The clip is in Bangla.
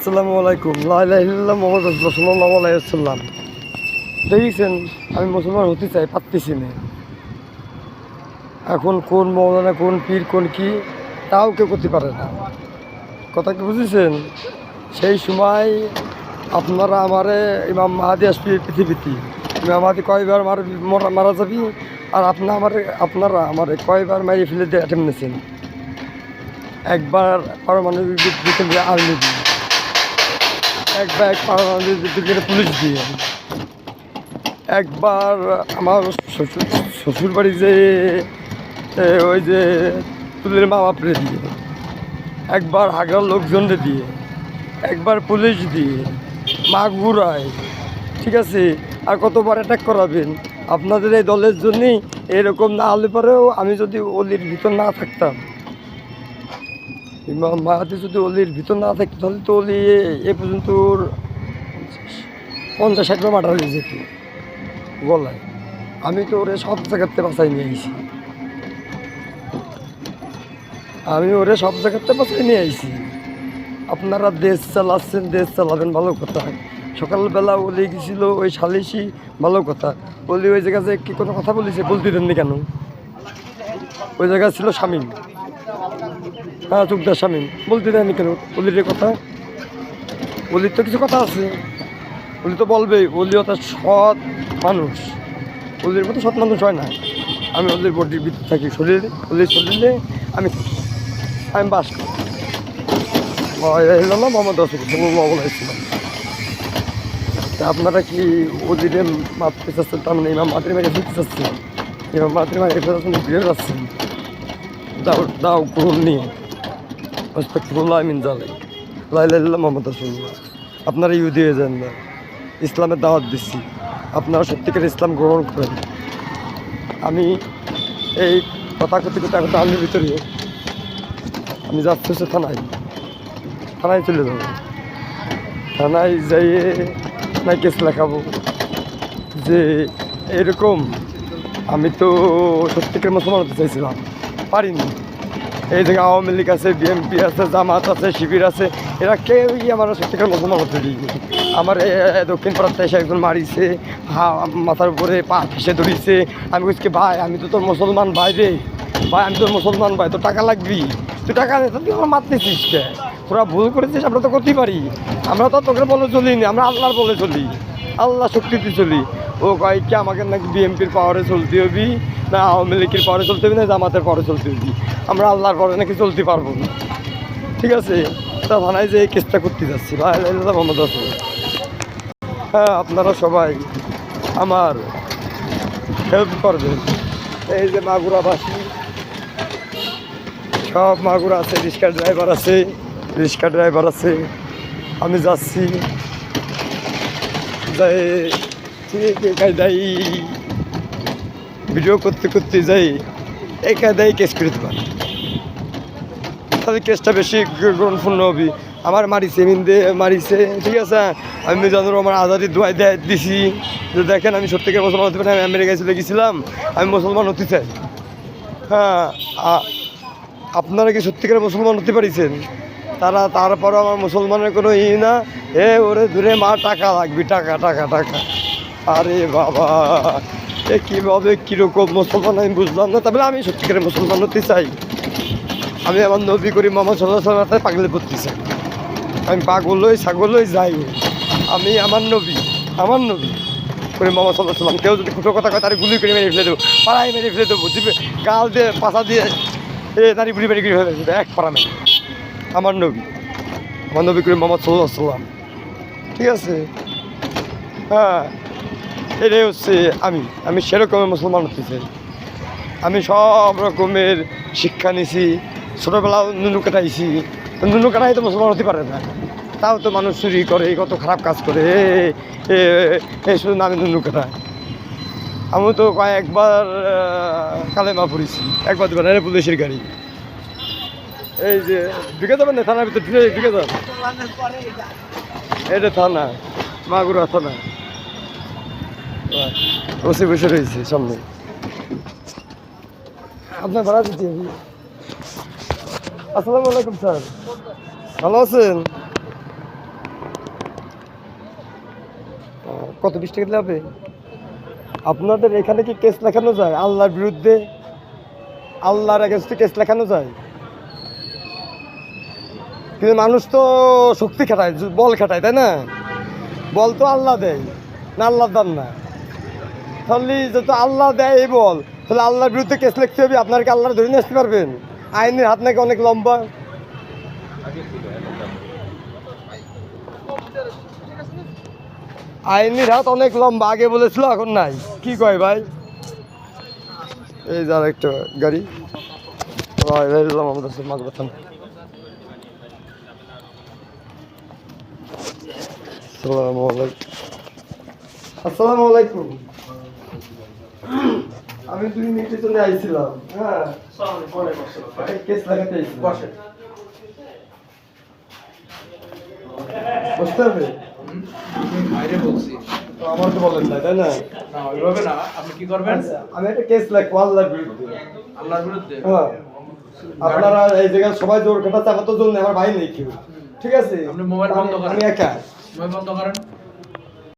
আসসালামু আলাইকুম। লাইলাহিল্লাহ মোহাম্মদ আলাইসাল্লাম দেখেছেন, আমি মুসলমান হতে চাই, পারতেছি না। এখন কোন মৌলানা, কোন পীর, কোন কি, তাও কেউ করতে পারে না। কথা কি বুঝেছেন? সেই সময় আপনারা আমারে ইমাম মাহাদি আসবি পৃথিবীতে। ইমাম মাহাদি কয়বার মার, মারা যাবি? আর আপনার আমার, আপনারা আমার কয়বার মারিয়ে ফেলে দিয়ে অ্যাটেম্প নিয়েছেন? একবার পারমাণবিক আর্মি দিয়ে একবার বিদ্যুৎ পুলিশ দিয়ে একবার আমার শ্বশুর শ্বশুর বাড়ি যে ওই যে তুলের মা বাপরে দিয়ে। একবার হাগড়ার লোকজনরে দিয়ে, একবার পুলিশ দিয়ে, মা ঘুরায়, ঠিক আছে? আর কতবার অ্যাটাক করাবেন? আপনাদের এই দলের জন্যই এরকম না হলে পরেও আমি যদি অলির ভিতর না থাকতাম ইমাম যদি অলির ভিতর না থাকতো তাহলে তো অলি এ- পর্যন্ত পঞ্চাশ, ষাট মার্ডার হয়ে যেত গলায়। আমি তো ওরে সব জায়গাতে বাঁচাই নিয়ে আইছি। আমি ওরে সব জায়গাতে বাঁচাই নিয়ে আইছি। আপনারা দেশ চালাচ্ছেন, দেশ চালাবেন, ভালো কথা। সকালবেলা ওলি গেছিল, ওই সালিশি, ভালো কথা। ওলি ওই জায়গায় কি কোনো কথা বলেছে, বলতে দেননি কেন? ওই জায়গায় ছিল স্বামী হ্যাঁ চুকদার স্বামী বলতে দেননি কেন? অলির কথা? অলির তো কিছু কথা আছে। অলি তো বলবেই, অলি তো সৎ মানুষ। অলির মতো সৎ মানুষ হয় না। আমি অলির বডির ভিতরে থাকি, শরীরে। অলির শরীরে আমি আমি বাস করি। এলাম মোহাম্মদ রসুলাম তা আপনারা কি অলিরে মারতে চাচ্ছেন? তার মানে ইমাম মাতৃ মেরে ফিরতে চাচ্ছেন। ইমাম মাতৃ মেরে ফিরে যাচ্ছেন দাও দাও গ্রহণ নিয়ে। অস্তাকুল্লাহ মিন জালে লাইলাল্লাহ মোহাম্মদ রসুল্লাহ আপনারা ইহুদি হয়ে যান না ইসলামের দাওয়াত দিচ্ছি আপনারা সত্যিকার ইসলাম গ্রহণ করেন আমি এই কথা করতে এখন আলমির ভিতরে আমি যাচ্ছি হচ্ছে থানায় থানায় চলে যাব থানায় যাইয়ে থানায় কেস লেখাবো যে এরকম আমি তো সত্যিকার মুসলমান হতে চাইছিলাম পারিনি এই জায়গায় আওয়ামী লীগ আছে, বিএনপি আছে, জামাত আছে, শিবির আছে, এরা কেউই আমার সত্যিকার মুসলমান হতে দিইনি আমার দক্ষিণ পাড়াতে এসে একজন মারিছে, হা, মাথার উপরে পা ফেসে ধরিছে। আমি বলছি ভাই, আমি তো তোর মুসলমান ভাই রে। ভাই, আমি তোর মুসলমান ভাই, তোর টাকা লাগবি। তুই টাকা নেই তুই আমার মারতেছিস কে? তোরা ভুল করেছিস, আমরা তো করতেই পারি। আমরা তো তোকে বলে চলিনি আমরা আল্লাহর বলে চলি। আল্লাহ শক্তিতে চলি। ও কয় কি আমাকে নাকি বিএনপির পাওয়ারে চলতে হবি? না, আওয়ামী লীগের পাওয়ারে চলতে হবে না, জামাতের পাওয়ারে চলতে হবি? আমরা আল্লাহর পরে নাকি চলতে পারব না। ঠিক আছে? তা থানায় যে এই কেসটা করতে যাচ্ছি। ভাই মোহাম্মদ রসুল হ্যাঁ আপনারা সবাই আমার হেল্প করবেন। এই যে মাগুরাবাসী, সব মাগুরা আছে রিক্সা ড্রাইভার আছে রিক্সা ড্রাইভার আছে। আমি যাচ্ছি। যাই কায়দায় ভিডিও করতে করতে যাই এই কায়দায় কেস করে পারি তাহলে কেসটা বেশি গ্রহণপূর্ণ হবে। আমার মারিছে, মিন্দে মারিছে, ঠিক আছে? আমি মিজানুর আমার আজাদি দোয়াই দেয় দিছি। যে দেখেন আমি সত্যিকার মুসলমান হতে পারি আমি আমেরিকায় চলে গেছিলাম, আমি মুসলমান হতে চাই। হ্যাঁ আপনারা কি সত্যিকার মুসলমান হতে পারিছেন? তারা তারপরও আমার মুসলমানের কোনো ই না। এ ওরে দূরে মা, টাকা লাগবে, টাকা টাকা টাকা। আরে বাবা, এ কীভাবে কীরকম মুসলমান আমি বুঝলাম না। তবে আমি সত্যিকারের মুসলমান হতে চাই। আমি আমার নবী করি মোহাম্মদ সাল্লাহ পাগলে পড়তে চাই আমি পাগল হই, ছাগল হই, যাই আমি আমার নবী আমার নবী করি মোহাম্মদ সাল্লাহ কেউ যদি খুটো কথা কয়, তার গুলি করে মেরে ফেলে দেবো পাড়ায় মেরে ফেলে দেবো। দিবে গাল দিয়ে পাশা দিয়ে, এ বুড়ি বাড়ি করে ফেলে দেবো, এক পাড়া মেরে। আমার নবী আমার নবী করি মোহাম্মদ সাল্লাহ ঠিক আছে? হ্যাঁ। এটাই হচ্ছে আমি আমি সেরকমের মুসলমান হতে চাই। আমি সব রকমের শিক্ষা নিছি, ছোটোবেলা নুনু কাটাইছি নুনু কাটাই তো মুসলমান হতে পারে না। তাও তো মানুষ চুরি করে, কত খারাপ কাজ করে এই শুধু নামে নুনু কাটায়। আমি তো কয়েকবার কালেমা পড়েছি, একবার দেবেন আরে পুলিশের গাড়ি। এই যে, ঢুকে যাবেন না থানার ভিতরে, ঢুকে যাবেন এটা থানা, মাগুরা থানা। বসে বসে রয়েছে, সামনে। আপনার ভাড়া দিতে হবে। আসসালামু আলাইকুম, স্যার। ভালো আছেন? কত বিশ টাকা দিলে হবে? আপনাদের এখানে কি কেস লেখানো যায়? আল্লাহর বিরুদ্ধে? আল্লাহর এগেনস্টে কেস লেখানো যায়? কিন্তু মানুষ তো শক্তি খাটায়, বল খাটায়, তাই না? বল তো আল্লাহ দেয়, না আল্লাহ দান না। তাহলে যত আল্লাহ দেয় এই বল, তাহলে আল্লাহর বিরুদ্ধে কেস লিখতে হবে আপনার কি ধরে নিয়ে আসতে পারবেন। আইনের হাত নাকি অনেক লম্বা। আইনের হাত অনেক লম্বা, আগে বলেছিল, এখন নাই। কি কয় ভাই? এই যার একটা গাড়ি। আমাদের আসসালামু আলাইকুম। আমি দুই মিনিটের জন্য আইছিলাম হ্যাঁ। কেস লাগাতে আইছিলাম। বসতে হবে? বাইরে বলছি। তো আমার তো বলেন না তাই না? না ওইভাবে না। আপনি কি করবেন? আচ্ছা, আমি একটা কেস লাগবো আল্লাহর বিরুদ্ধে। আল্লাহর বিরুদ্ধে? হ্যাঁ। আপনারা এই জায়গায় সবাই জোর কাটা চাপাতো জন্য আমার ভাই নেই কেউ। ঠিক আছে? আপনি মোবাইল বন্ধ করেন। আমি একা। মোবাইল বন্ধ করেন।